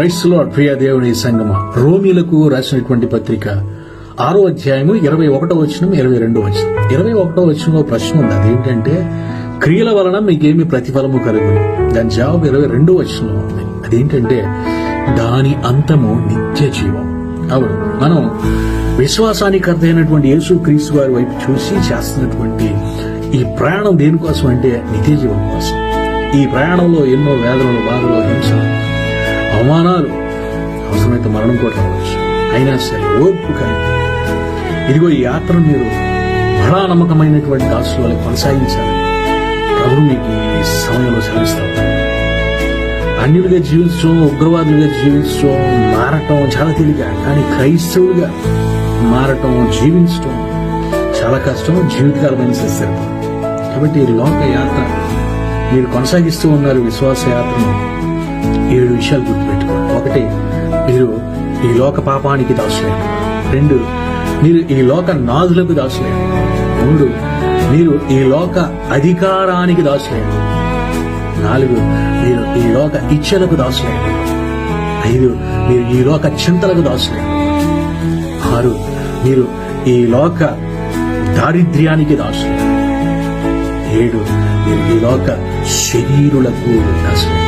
క్రైస్తులో ప్రియ దేవుని సంగమ. రోమిలకు రాసినటువంటి పత్రిక ఆరో అధ్యాయము ఇరవై ఒకటో వచనం ఇరవై రెండో వచనం. ఇరవై ఒకటో వచనంలో ప్రశ్న ఉంది. అదేంటంటే క్రియల వలన మీకేమి ప్రతిఫలము కలుగు దాని జవాబు ఇరవై రెండో వచనంలో ఉంది. అదేంటంటే దాని అంతము నిత్య జీవం. అవును. మనం విశ్వాసానికి అర్థమైనటువంటి యేసు క్రీస్తు వారి వైపు చూసి చేస్తున్నటువంటి ఈ ప్రయాణం దేనికోసం అంటే నిత్య జీవం కోసం. ఈ ప్రయాణంలో ఎన్నో వేదనలు బాధలు హింసలు అవమానాలు అవసరమైతే మరణం కూడా రావచ్చు అయినా సరే ఓర్పు ఇదిగో ఈ యాత్రను మీరు బడా నమ్మకమైనటువంటి దాసులు కొనసాగించాలి. ప్రభు మీకు ఈ సమయంలో సెలవిస్తాం. అన్యులుగా జీవించడం ఉగ్రవాదులుగా జీవించడం మారటం చాలా తేలిక. కానీ క్రైస్తవులుగా మారటం జీవించటం చాలా కష్టం జీవితకాలమైన సరిపోదు. కాబట్టి ఈ లోక యాత్ర మీరు కొనసాగిస్తూ ఉన్నారు విశ్వాస యాత్రను. ఏడు విషయాలు గుర్తుపెట్టుకోండి ఒకటి మీరు ఈ లోక పాపానికి దాసులేరు రెండు మీరు ఈ లోక నాజులకు దాసులేరు మూడు మీరు ఈ లోక అధికారానికి దాసులేరు నాలుగు మీరు ఈ లోక ఇచ్చలకు దాసులేరు ఐదు మీరు ఈ లోక చింతలకు దాసులేరు ఆరు మీరు ఈ లోక దారిద్ర్యానికి దాసులేరు ఏడు మీరు ఈ లోక శరీరులకు దాసులేరు